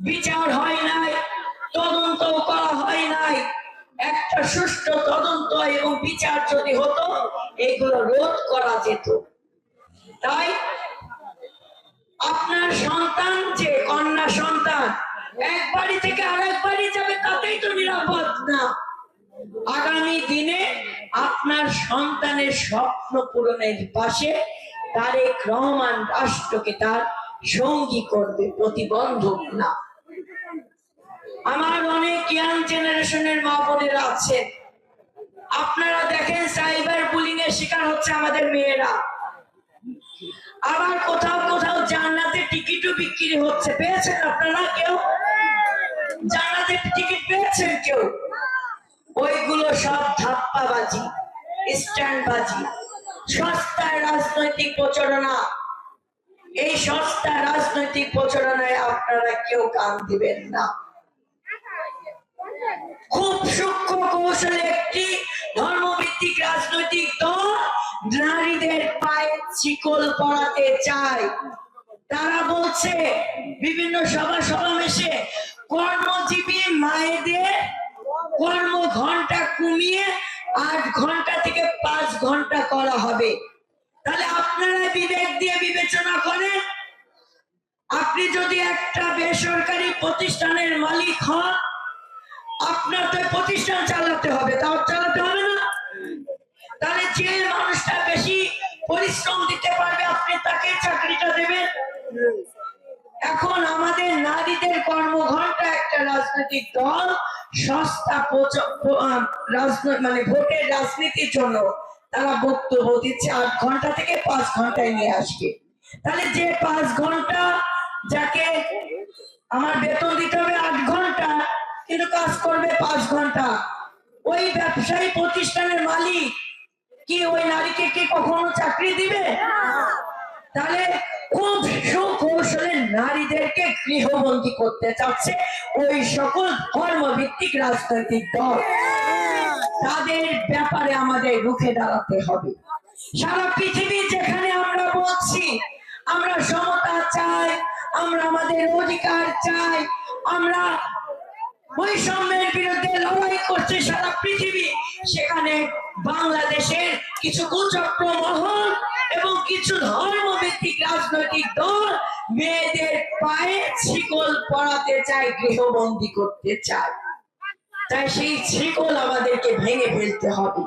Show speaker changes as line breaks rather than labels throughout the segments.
বিচার হয় নাই, তদন্ত করা হয় নাই। একটা সুষ্ঠু তদন্ত এবং বিচার যদি হতো, এগুলো রোধ করা যেত। তাই আপনার সন্তান যে কন্যা সন্তান, এক বাড়ি থেকে আরেক বাড়ি যাবে, তাতেই তো নিরাপদ না। আগামী দিনে আপনার সন্তানের স্বপ্ন পূরণের পাশে তারেক রহমান রাষ্ট্রকে তার সঙ্গী করবে প্রতিবন্ধক না। আমার অনেক ইয়াং জেনারেশনের মা বোনেরা আছে। আপনারা দেখেন সাইবার বুলিং এর শিকার হচ্ছে আমাদের মেয়েরা। আবার কোথাও কোথাও জান্নাতের টিকিটও বিক্রি হচ্ছে। পেয়েছেন আপনারা কেউ? জান্নাতের টিকিট পেয়েছেন কেউ? ওইগুলো সব ধাপ্পাবাজি, স্ট্যান্ডবাজি সস্তায় রাজনৈতিক প্রচারণা। এই সস্তা রাজনৈতিক প্রচারণায় আপনারা কেউ কান দিবেন না। খুব সূক্ষ্ম কৌশলে একটি ধর্মভিত্তিক রাজনৈতিক দল নারীদের পায়ে শিকল পড়াতে চায়। তারা বলছে, বিভিন্ন সভা সমাবেশে কর্মজীবী মায়েদের কর্ম ঘণ্টা কমিয়ে আট ঘণ্টা থেকে পাঁচ ঘণ্টা করা হবে। তাহলে আপনারা বিবেক দিয়ে বিবেচনা করেন। আপনি যদি একটা বেসরকারি প্রতিষ্ঠানের মালিক হন আপনার তো প্রতিষ্ঠান চালাতে হবে, তাও চালাতে হবে না? তাহলে যে মানুষটা বেশি পরিশ্রম দিতে পারবে, আপনি তাকে চাকরিটা দেবেন? এখন আমাদের নারীদের কর্মঘণ্টা একটা রাজনৈতিক দল, সস্তা মানে ভোটের রাজনীতির জন্য তারা বক্তব্য দিচ্ছে, আট ঘণ্টা থেকে পাঁচ ঘন্টায় নিয়ে আসবে। তাহলে যে পাঁচ ঘণ্টা যাকে আমার বেতন দিতে হবে, আট ঘণ্টা কিন্তু কাজ করবে পাঁচ ঘণ্টা। ওই ব্যবসায়ী প্রতিষ্ঠানের মালিক কি ওই নারীকে কি কখনো চাকরি দিবে? তাহলে খুব সুকৌশলে নারীদেরকে গৃহবন্দী করতে চাচ্ছে ওই সকল ধর্মভিত্তিক রাজনৈতিক দল। তাদের ব্যাপারে আমাদের রুখে দাঁড়াতে হবে। সারা পৃথিবী যেখানে আমরা বলছি, আমরা সমতা চাই, আমরা আমাদের অধিকার চাই, আমরা বৈষম্যের বিরুদ্ধে লড়াই করছে সারা পৃথিবী। সেখানে বাংলাদেশের কিছু কুচক্র মহল এবং কিছু ধর্মভিত্তিক রাজনৈতিক দল মেয়েদের পায়ে শিকল পড়াতে চায়, গৃহবন্দী করতে চায়। তাই সেই শিকল আমাদেরকে ভেঙে ফেলতে হবে।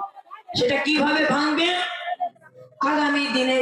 সেটা কীভাবে ভাঙবে? আগামী দিনে